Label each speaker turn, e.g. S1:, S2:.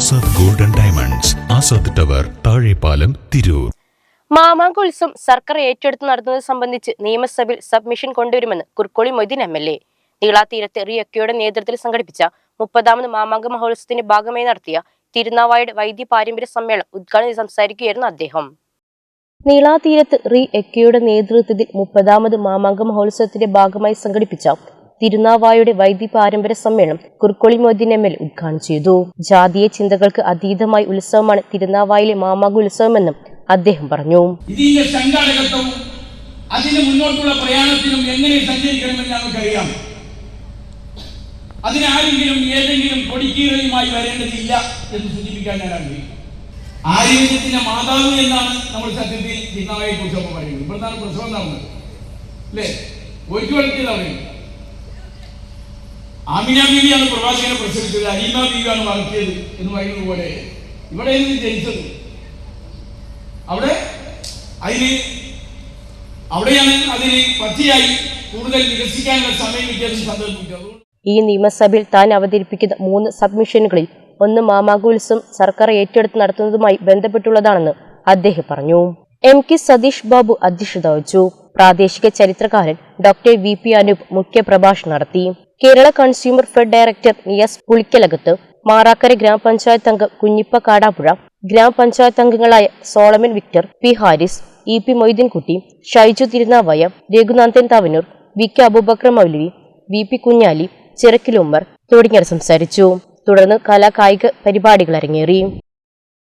S1: Azad golden diamonds Azad tower Thazhepalam Tirur
S2: മാമാങ്ക സർക്കാർ ഏറ്റെടുത്ത് നടത്തുന്നത് സംബന്ധിച്ച് നിയമസഭയിൽ സബ്മിഷൻ കൊണ്ടുവരുമെന്ന് Kurukkoli Moideen M L A. നീളാതീരത്ത് റിയക്കയുടെ നേതൃത്വത്തിൽ സംഘടിപ്പിച്ച മുപ്പതാമത് മാമാങ്ക മഹോത്സവത്തിന്റെ ഭാഗമായി നടത്തിയ തിരുനാവായുടെ വൈദ്യ പാരമ്പര്യ സമ്മേളനം ഉദ്ഘാടനം സംസാരിക്കുകയായിരുന്നു അദ്ദേഹം. നീളാതീരത്ത് റി എക്കയുടെ നേതൃത്വത്തിൽ മുപ്പതാമത് മാമാങ്ക മഹോത്സവത്തിന്റെ ഭാഗമായി സംഘടിപ്പിച്ച തിരുനാവായുടെ വൈദ്യ പാരമ്പര്യ സമ്മേളനം കുർക്കോളി മൊയ്തീൻ എം എൽ ഉദ്ഘാടനം ചെയ്തു. ജാതീയ ചിന്തകൾക്ക് അതീതമായ ഉത്സവമാണ് തിരുനാവായിലെ മാമാങ്ക ഉത്സവമെന്നും അദ്ദേഹം പറഞ്ഞു.
S3: അതിന് മുന്നോട്ടുള്ള പ്രയാണത്തിനും എങ്ങനെ സഞ്ചരിക്കണമെന്ന് നമുക്കറിയാം അതിനാരെങ്കിലും ഏതെങ്കിലും കൊടിക്കീറയുമായി വരേണ്ടതില്ല എന്ന് സൂചിപ്പിക്കാൻ ഞാൻ ആഗ്രഹിക്കുന്നു. ആരോഗ്യത്തിന്റെ മാതാവ് എന്നാണ് നമ്മൾ സത്യത്തിൽ ചിന്നായെ കുറിച്ച് പറയുന്നത്. ഇവിടുന്നാണ് പ്രസവം നടന്നത്. അല്ലേ? ഒരിക്കൽ വളർത്തിയത് പറയുന്നത് ആമിന ബീവിയാണ് പ്രവാസികളെ പ്രസവിച്ചത് അലീമ ബീവിയാണ് വളർത്തിയത് എന്ന് പറയുന്നത് പോലെ ഇവിടെ നിന്ന് ജനിച്ചത്. അവിടെ അതിന് അവിടെയാണ് അതിന് പറ്റിയായി കൂടുതൽ വികസിക്കാനുള്ള സമയം കിട്ടിയതും സന്ദർഭം കിട്ടിയത് അതുകൊണ്ട്
S2: ഈ നിയമസഭയിൽ താൻ അവതരിപ്പിക്കുന്ന മൂന്ന് സബ്മിഷനുകളിൽ ഒന്ന് മാമാകുൽസും സർക്കാർ ഏറ്റെടുത്ത് നടത്തുന്നതുമായി ബന്ധപ്പെട്ടുള്ളതാണെന്ന് അദ്ദേഹം പറഞ്ഞു. എം കെ സതീഷ് ബാബു അധ്യക്ഷത വഹിച്ചു. പ്രാദേശിക ചരിത്രകാരൻ ഡോക്ടർ വി പി അനൂപ് മുഖ്യപ്രഭാഷണം നടത്തി. Kerala consumer fed director Niyas Pulikkalakath Marakkara ഗ്രാമപഞ്ചായത്ത് അംഗം കുഞ്ഞിപ്പ കാടാപ്പുഴ ഗ്രാമപഞ്ചായത്ത് അംഗങ്ങളായ Solomon Victor P Haris E P Moideenkutty Shaiju Thirunavaya Raghunathan Thavanur V K Aboobacker Moulavi V P Kunhali Chirakkilummer തുടങ്ങിയവർ സംസാരിച്ചു. തുടർന്ന് കലാകായിക പരിപാടികൾ അരങ്ങേറി.